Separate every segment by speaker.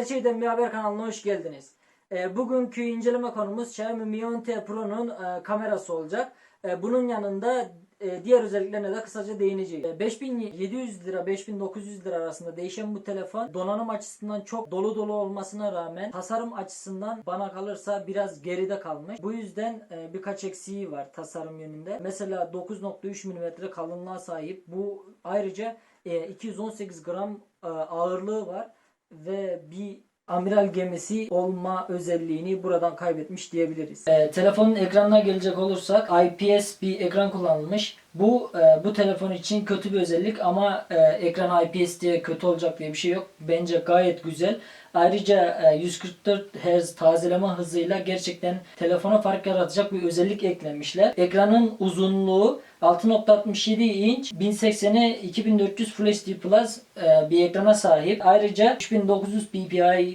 Speaker 1: Her şeyden bir haber kanalına hoş geldiniz. Ee, bugünkü inceleme konumuz Xiaomi Mi 10T Pro'nun e, kamerası olacak. E, bunun yanında e, diğer özelliklerine de kısaca değineceğiz. E, 5700 lira 5900 lira arasında değişen bu telefon donanım açısından çok dolu dolu olmasına rağmen tasarım açısından bana kalırsa biraz geride kalmış. Bu yüzden e, birkaç eksiği var tasarım yönünde. Mesela 9.3 mm kalınlığa sahip. Bu ayrıca e, 218 gram e, ağırlığı var ve bir amiral gemisi olma özelliğini buradan kaybetmiş diyebiliriz. Ee, telefonun ekranına gelecek olursak IPS bir ekran kullanılmış. Bu e, bu telefon için kötü bir özellik ama e, ekran IPS diye kötü olacak diye bir şey yok. Bence gayet güzel. Ayrıca e, 144 Hz tazeleme hızıyla gerçekten telefona fark yaratacak bir özellik eklemişler. Ekranın uzunluğu 6.67 inç 1080'e 2400 Full HD Plus e, bir ekrana sahip. Ayrıca 3900 ppi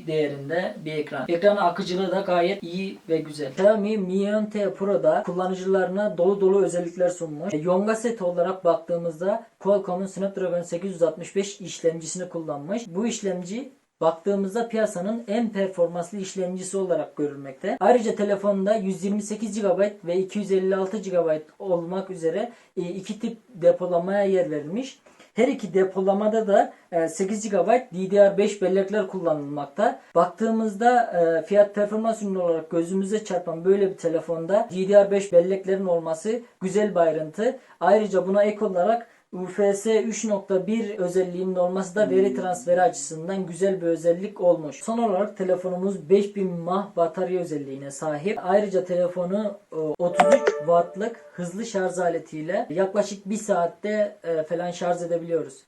Speaker 1: değerinde bir ekran. Ekran akıcılığı da gayet iyi ve güzel. Xiaomi Mi 10T Pro'da kullanıcılarına dolu dolu özellikler sunmuş. E, Yonga set olarak baktığımızda Qualcomm'un Snapdragon 865 işlemcisini kullanmış. Bu işlemci baktığımızda piyasanın en performanslı işlemcisi olarak görülmekte. Ayrıca telefonda 128 GB ve 256 GB olmak üzere e, iki tip depolamaya yer verilmiş. Her iki depolamada da e, 8 GB DDR5 bellekler kullanılmakta. Baktığımızda e, fiyat performans ürünü olarak gözümüze çarpan böyle bir telefonda DDR5 belleklerin olması güzel bir ayrıntı. Ayrıca buna ek olarak UFS 3.1 özelliğinin olması da veri transferi açısından güzel bir özellik olmuş. Son olarak telefonumuz 5000 mAh batarya özelliğine sahip. Ayrıca telefonu e, 33 wattlık hızlı şarj aletiyle yaklaşık 1 saatte e, falan şarj edebiliyoruz.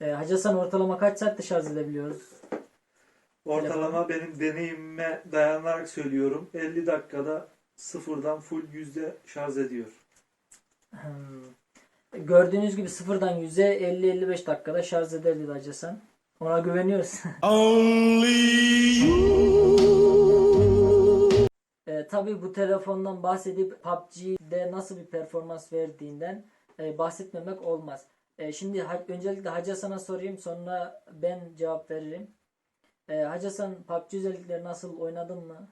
Speaker 1: E, Hacı Hasan ortalama kaç saatte şarj edebiliyoruz?
Speaker 2: Ortalama benim deneyimime dayanarak söylüyorum. 50 dakikada sıfırdan full yüzde şarj ediyor.
Speaker 1: Hmm. Gördüğünüz gibi sıfırdan 100'e 50-55 dakikada şarj eder dedi Hacı Hasan. Ona güveniyoruz. E, tabii bu telefondan bahsedip PUBG'de nasıl bir performans verdiğinden e, bahsetmemek olmaz. E, şimdi ha- öncelikle Hacı Hasan'a sorayım sonra ben cevap veririm. E, Hacı Hasan PUBG özellikleri nasıl oynadın mı?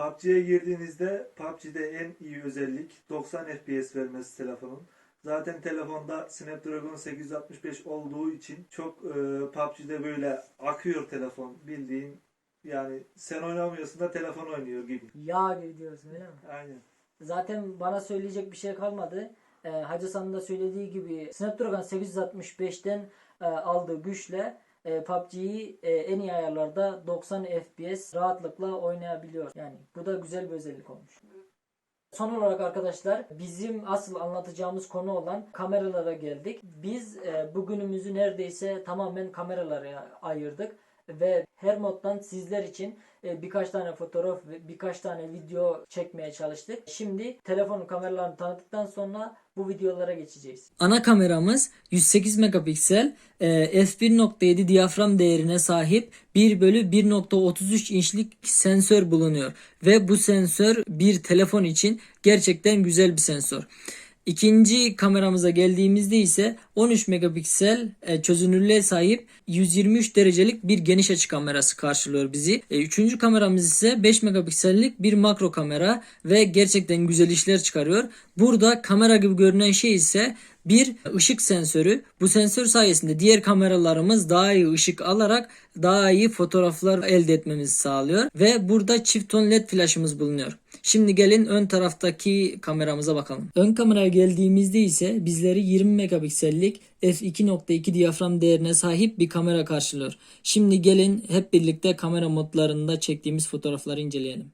Speaker 2: PUBG'ye girdiğinizde PUBG'de en iyi özellik 90 FPS vermesi telefonun. Zaten telefonda Snapdragon 865 olduğu için çok e, PUBG'de böyle akıyor telefon bildiğin yani sen oynamıyorsun da telefon oynuyor gibi.
Speaker 1: Yağ gibi diyorsun öyle mi?
Speaker 2: Aynen.
Speaker 1: Zaten bana söyleyecek bir şey kalmadı. E, Hacı Hasan'ın da söylediği gibi Snapdragon 865'ten e, aldığı güçle e, PUBG'yi e, en iyi ayarlarda 90 FPS rahatlıkla oynayabiliyor. Yani bu da güzel bir özellik olmuş. Son olarak arkadaşlar bizim asıl anlatacağımız konu olan kameralara geldik. Biz e, bugünümüzü neredeyse tamamen kameralara ayırdık ve her moddan sizler için birkaç tane fotoğraf ve birkaç tane video çekmeye çalıştık. Şimdi telefonun kameralarını tanıttıktan sonra bu videolara geçeceğiz. Ana kameramız 108 megapiksel e, f1.7 diyafram değerine sahip 1 bölü 1.33 inçlik sensör bulunuyor. Ve bu sensör bir telefon için gerçekten güzel bir sensör. İkinci kameramıza geldiğimizde ise 13 megapiksel e, çözünürlüğe sahip 123 derecelik bir geniş açı kamerası karşılıyor bizi. E, Üçüncü kameramız ise 5 megapiksellik bir makro kamera ve gerçekten güzel işler çıkarıyor. Burada kamera gibi görünen şey ise bir ışık sensörü. Bu sensör sayesinde diğer kameralarımız daha iyi ışık alarak daha iyi fotoğraflar elde etmemizi sağlıyor. Ve burada çift ton led flaşımız bulunuyor. Şimdi gelin ön taraftaki kameramıza bakalım. Ön kameraya geldiğimizde ise bizleri 20 megapiksellik f2.2 diyafram değerine sahip bir kamera karşılıyor. Şimdi gelin hep birlikte kamera modlarında çektiğimiz fotoğrafları inceleyelim.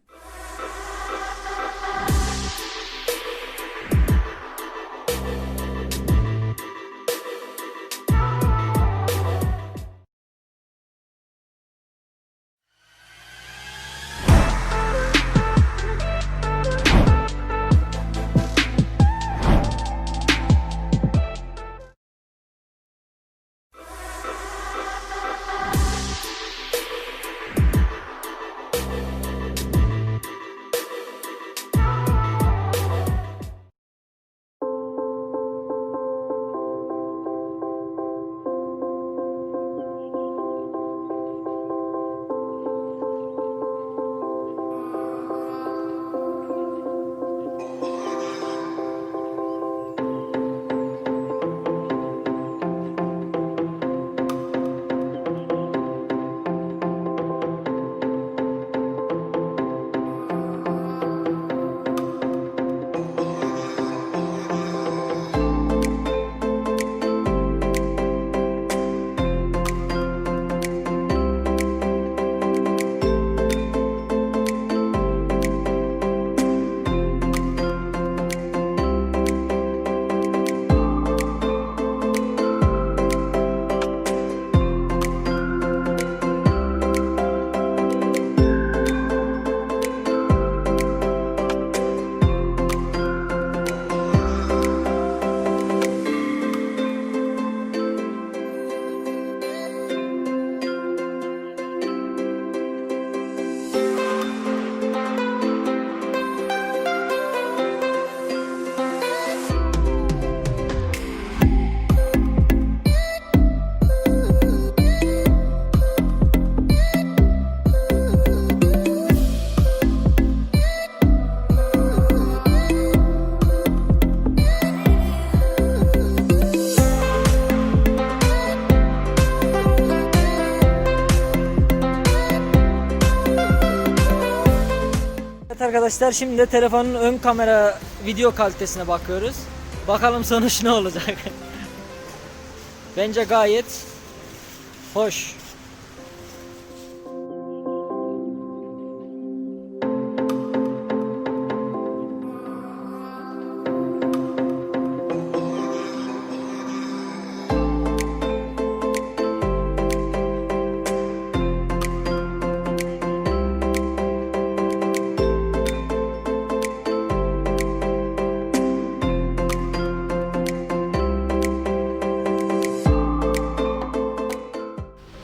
Speaker 1: Arkadaşlar şimdi de telefonun ön kamera video kalitesine bakıyoruz. Bakalım sonuç ne olacak. Bence gayet hoş.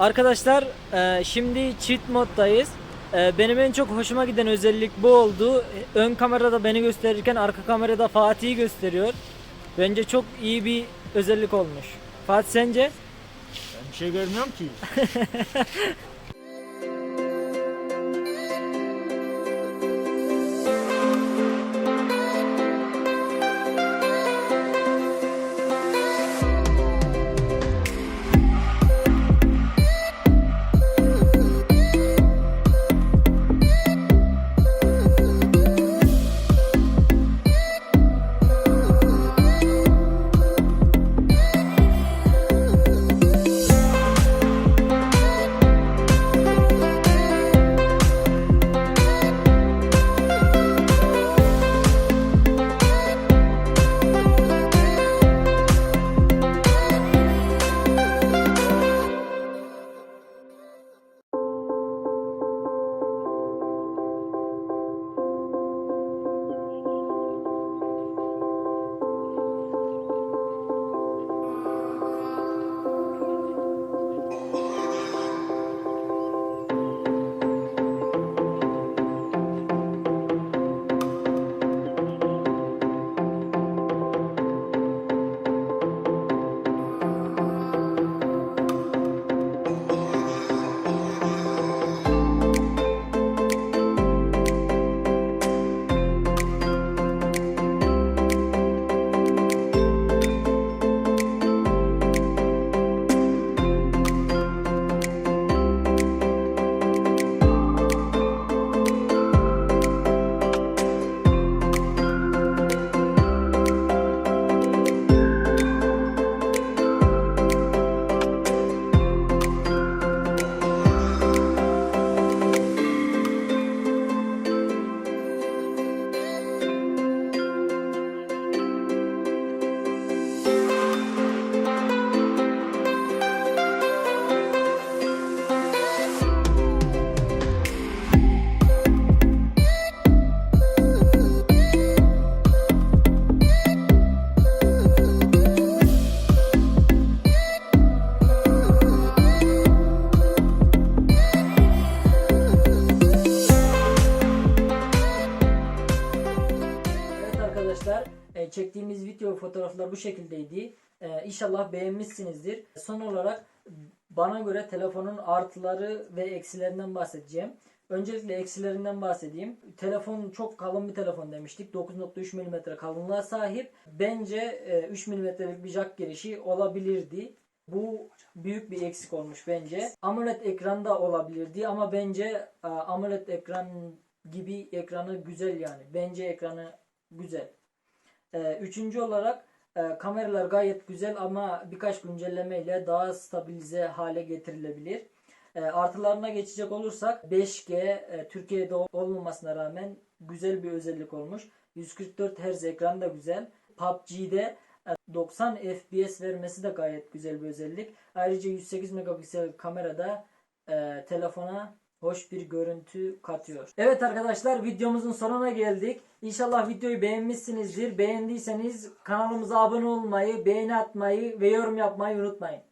Speaker 1: Arkadaşlar e, şimdi cheat moddayız. E, Benim en çok hoşuma giden özellik bu oldu. Ön kamerada beni gösterirken arka kamerada Fatih'i gösteriyor. Bence çok iyi bir özellik olmuş. Fatih sence?
Speaker 3: Ben bir şey görmüyorum ki.
Speaker 1: fotoğraflar bu şekildeydi. E, İnşallah beğenmişsinizdir. Son olarak bana göre telefonun artıları ve eksilerinden bahsedeceğim. Öncelikle eksilerinden bahsedeyim. Telefon çok kalın bir telefon demiştik. 9.3 mm kalınlığa sahip. Bence e, 3 mm'lik bir jack girişi olabilirdi. Bu büyük bir eksik olmuş bence. AMOLED ekranda olabilirdi ama bence e, AMOLED ekran gibi ekranı güzel yani. Bence ekranı güzel. Ee, üçüncü olarak e, kameralar gayet güzel ama birkaç güncellemeyle daha stabilize hale getirilebilir. E, artılarına geçecek olursak 5G e, Türkiye'de ol- olmamasına rağmen güzel bir özellik olmuş. 144 Hz ekran da güzel. PUBG'de e, 90 FPS vermesi de gayet güzel bir özellik. Ayrıca 108 megapiksel kamerada e, telefona hoş bir görüntü katıyor. Evet arkadaşlar videomuzun sonuna geldik. İnşallah videoyu beğenmişsinizdir. Beğendiyseniz kanalımıza abone olmayı, beğeni atmayı ve yorum yapmayı unutmayın.